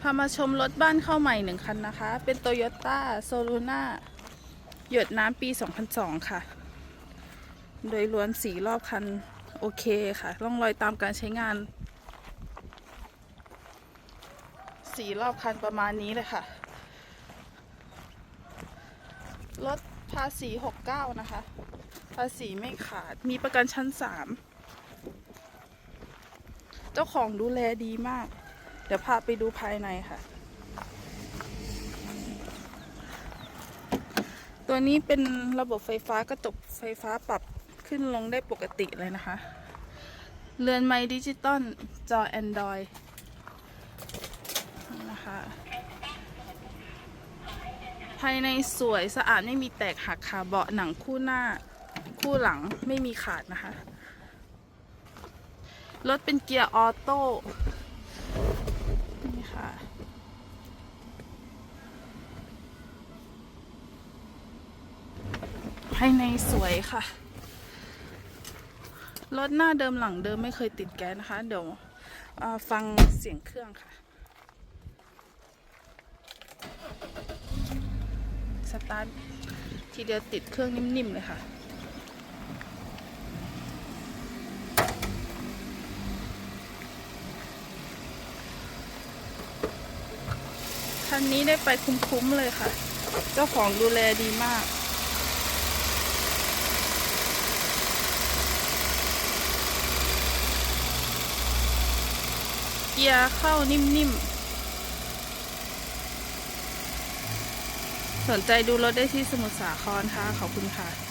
พามาชมรถบ้านเข้าใหม่หนึ่งคันนะคะ เป็น Toyota s o l u n a หยดน้ำปี 2002 ค่ะ โดยล้วนสีรอบคันโอเคค่ะร่องรอยตามการใช้งาน สีรอบคันประมาณนี้เลยค่ะ รถภาษี 69 นะคะ ภาษีไม่ขาด มีประกันชั้น 3 เจ้าของดูแลดีมาก ดี๋ยวพาไปดูภายในค่ะ ตัวนี้เป็นระบบไฟฟ้ากระจกไฟฟ้าปรับขึ้นลงได้ปกติเลยนะคะ เรือนไม้ดิจิตอลจอ Android นี่นะคะ ภายในสวยสะอาดไม่มีแตกหักค่ะเบาะหนังคู่หน้าคู่หลังไม่มีขาดนะคะ รถเป็นเกียร์ออโต้ นี่ค่ะ ภายในสวยค่ะ รถหน้าเดิมหลังเดิมไม่เคยติดแก๊สนะคะ เดี๋ยวฟังเสียงเครื่องค่ะ สตาร์ททีเดียวติดเครื่องนิ่มๆเลยค่ะคันนี้ได้ไปคุ้มๆเลยค่ะ เจ้าของดูแลดีมาก เกียร์เข้านิ่มๆ สนใจดูรถได้ที่สมุทรสาครค่ะ ขอบคุณค่ะ